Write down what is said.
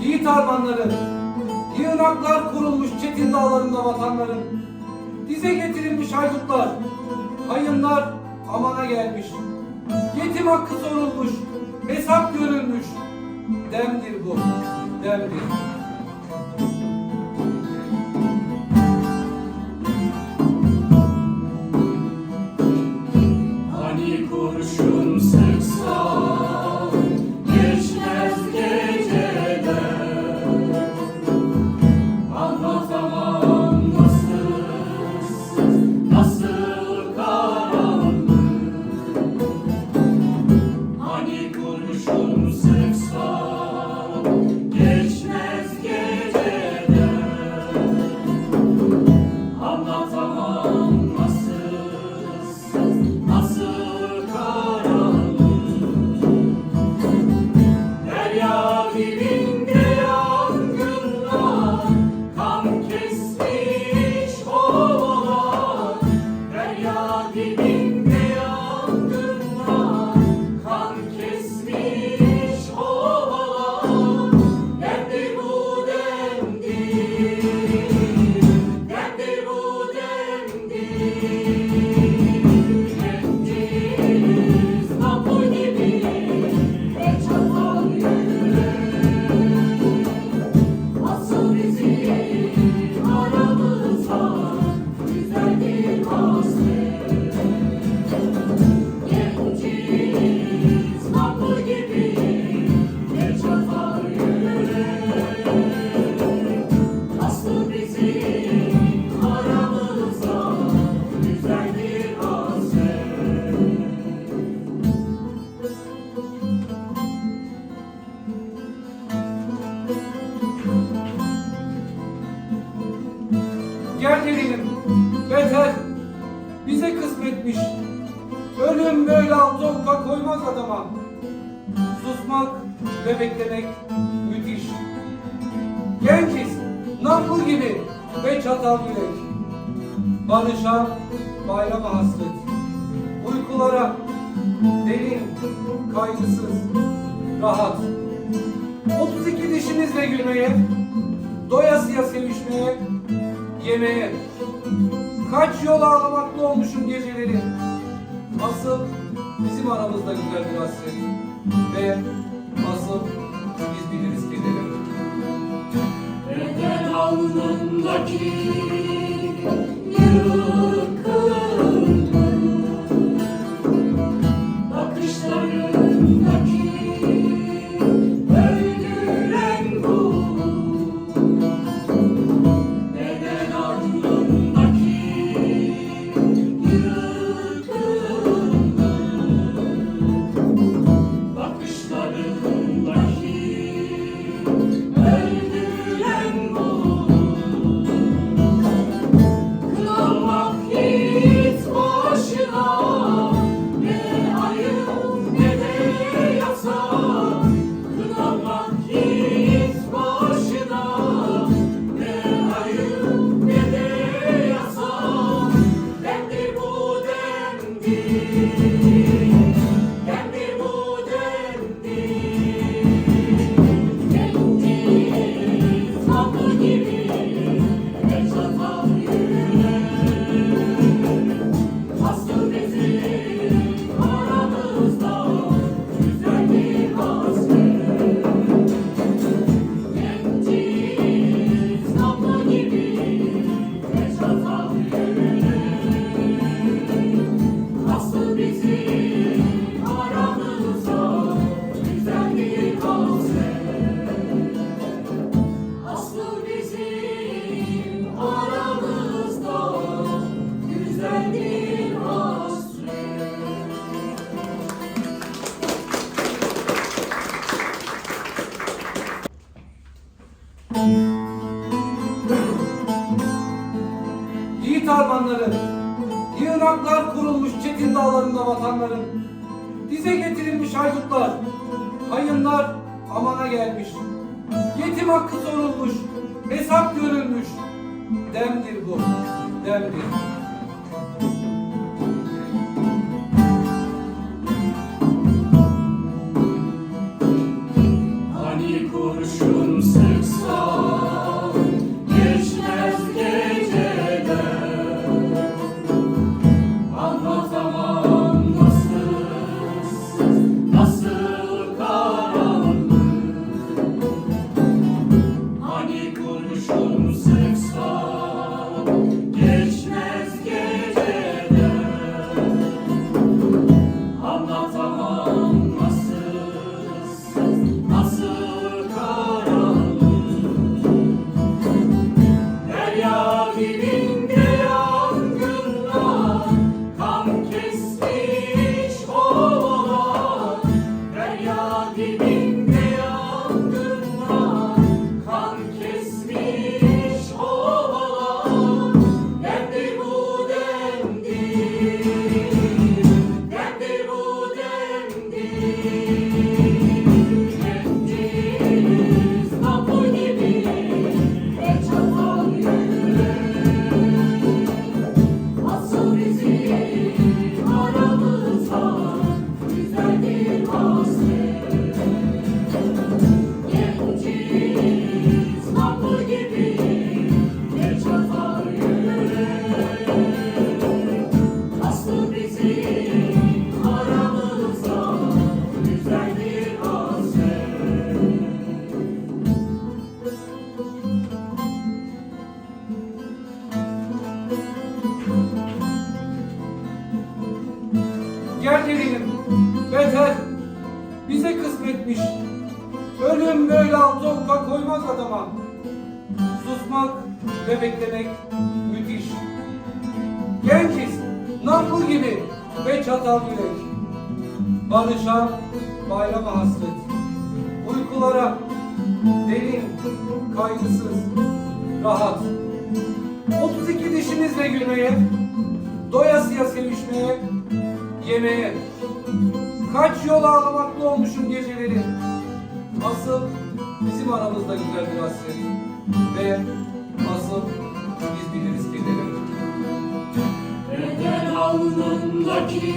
Yiğit armanları, yığınaklar kurulmuş çetin dağlarında vatanların, dize getirilmiş haydutlar, hayınlar amana gelmiş, yetim hakkı sorulmuş, koymaz adama. Susmak ve beklemek müthiş. Genciz, namlu gibi ve çatal yürek. Barışa, bayrama hasret. Uykulara, derin, kaygısız, rahat. 32 dişimizle gülmeye, doyasıya sevişmeye, yemeğe. Kaç yol ağlamaklı olmuşum geceleri. Asıl bizim aramızda güzel bir hasret. Ve asıl biz biliriz kederi. Neden alnındaki demdir Yiğit armanları, yığınaklar kurulmuş çetin dağlarında vatanların, dize getirilmiş haydutlar, hayınlar amana gelmiş, yetim hakkı sorulmuş, hesap görülmüş, demdir bu, demdir. day. Okka koymaz adama. Susmak ve beklemek müthiş. Genciz, nakıl gibi ve çatal yürek. Barışa, bayrama hasret. Uykulara, derin, kaygısız, rahat. 32 dişimizle gülmeye, doyasıya sevişmeye, yemeğe. Kaç yol ağlamaklı olmuşum geceleri. Asıl bizim aramızda güzel bir hasret. Ve asıl biz biliriz kederi. Neden alnındaki